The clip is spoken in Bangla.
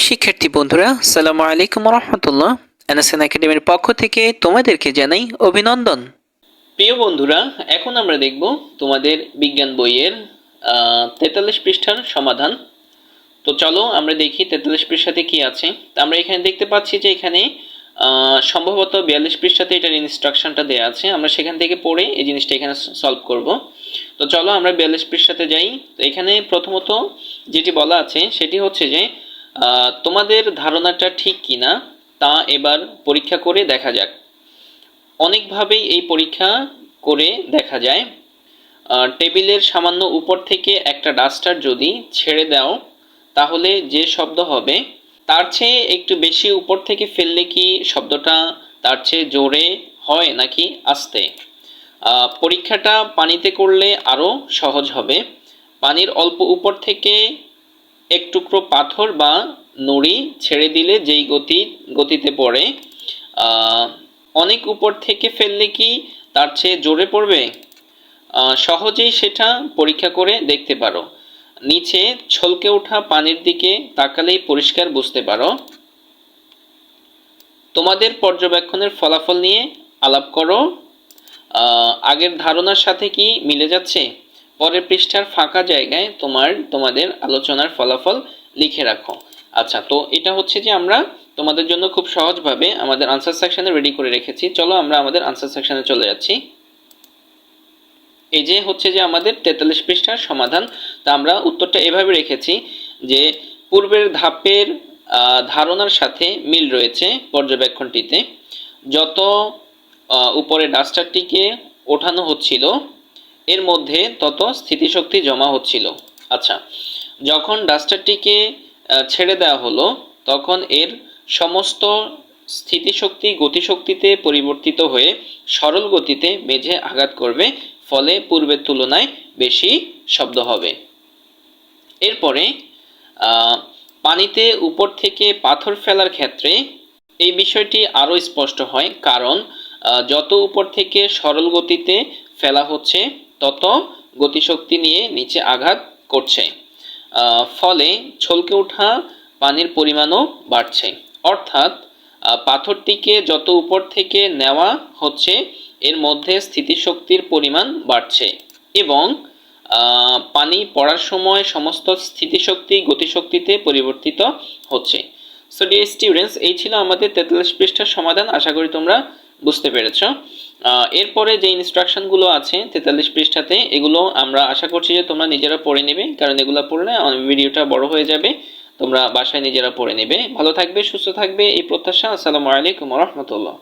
প্রিয় শিক্ষার্থী বন্ধুরা সালামু আলাইকুম রহমতুল্লাহ এনএসএন একাডেমির পক্ষ থেকে তোমাদেরকে জানাই অভিনন্দন। প্রিয় বন্ধুরা, এখন আমরা দেখব তোমাদের বিজ্ঞান বইয়ের তেতাল্লিশ পৃষ্ঠার সমাধান। তো চলো আমরা দেখি তেতাল্লিশ পৃষ্ঠাতে কি আছে। আমরা এখানে দেখতে পাচ্ছি যে এখানে সম্ভবত বিয়াল্লিশ পৃষ্ঠাতে এটার ইনস্ট্রাকশনটা দেওয়া আছে। আমরা সেখান থেকে পড়ে এই জিনিসটা এখানে সলভ করব। তো চলো আমরা বিয়াল্লিশ পৃষ্ঠাতে যাই। তো এখানে প্রথমত যেটি বলা আছে, সেটি হচ্ছে যে তোমাদের ধারণাটা ঠিক কিনা তা এবার পরীক্ষা করে দেখা যাক। অনেকভাবেই এই পরীক্ষা করে দেখা যায়। টেবিলের সামান্য উপর থেকে একটা ডাস্টার যদি ছেড়ে দাও, তাহলে যে শব্দ হবে, তার চেয়ে একটু বেশি উপর থেকে ফেললে কি শব্দটা তার চেয়ে জোরে হয় নাকি আস্তে? পরীক্ষাটা পানিতে করলে আরও সহজ হবে। পানির অল্প উপর থেকে এক টুকরো পাথর বা নুড়ি ছেড়ে দিলে যেই গতি, গতিতে পড়ে অনেক উপর থেকে ফেললে কি তার চেয়ে জোরে পড়বে? সহজেই সেটা পরীক্ষা করে দেখতে পারো। নিচে ছলকে ওঠা পানির দিকে তাকালেই পরিষ্কার বুঝতে পারো। তোমাদের পর্যবেক্ষণের ফলাফল নিয়ে আলাপ করো। আগের ধারণার সাথে কি মিলে যাচ্ছে? পরের পৃষ্ঠার ফাঁকা জায়গায় তোমার, তোমাদের আলোচনার ফলাফল লিখে রাখো। আচ্ছা তো এটা হচ্ছে যে আমরা তোমাদের জন্য খুব সহজভাবে আমাদের আনসার সেকশনে রেডি করে রেখেছি। চলো আমরা আমাদের আনসার সেকশনে চলে যাচ্ছি। এই যে হচ্ছে যে আমাদের তেতাল্লিশ পৃষ্ঠার সমাধান, তা আমরা উত্তরটা এভাবে রেখেছি যে পূর্বের ধাপের ধারণার সাথে মিল রয়েছে পর্যবেক্ষণটিতে। যত উপরে ডাস্টারটিকে ওঠানো হচ্ছিল এর মধ্যে তত স্থিতিশক্তি জমা হচ্ছিল। আচ্ছা যখন ডাস্টারটিকে ছেড়ে দেওয়া হলো, তখন এর সমস্ত স্থিতিশক্তি গতিশক্তিতে পরিবর্তিত হয়ে সরল গতিতে মেঝে আঘাত করবে, ফলে পূর্বের তুলনায় বেশি শব্দ হবে। এরপরে পানিতে উপর থেকে পাথর ফেলার ক্ষেত্রে এই বিষয়টি আরও স্পষ্ট হয়, কারণ যত উপর থেকে সরল গতিতে ফেলা হচ্ছে, তত গতিশক্তি নিয়ে নিচে আঘাত করছে। ফলে ছলকে ওঠা পানির পরিমাণও বাড়ছে। অর্থাৎ পাথরটিকে যত উপর থেকে নেওয়া হচ্ছে, এর মধ্যে স্থিতিশক্তির পরিমাণ বাড়ছে এবং পানি পড়ার সময় সমস্ত স্থিতিশক্তি গতিশক্তিতে পরিবর্তিত হচ্ছে। সো ডিয়ার স্টুডেন্টস এই ছিল আমাদের তেতাল্লিশ পৃষ্ঠার সমাধান। আশা করি তোমরা বুঝতে পেরেছ। এরপরে যে ইনস্ট্রাকশনগুলো আছে তেতাল্লিশ পৃষ্ঠাতে, এগুলো আমরা আশা করছি যে তোমরা নিজেরা পড়ে নেবে, কারণ এগুলো পড়লে ভিডিওটা বড় হয়ে যাবে, তোমরা বাসায় নিজেরা পড়ে নেবে। ভালো থাকবে, সুস্থ থাকবে, এই প্রত্যাশা। আসসালামু আলাইকুম রহমতুল্লাহ।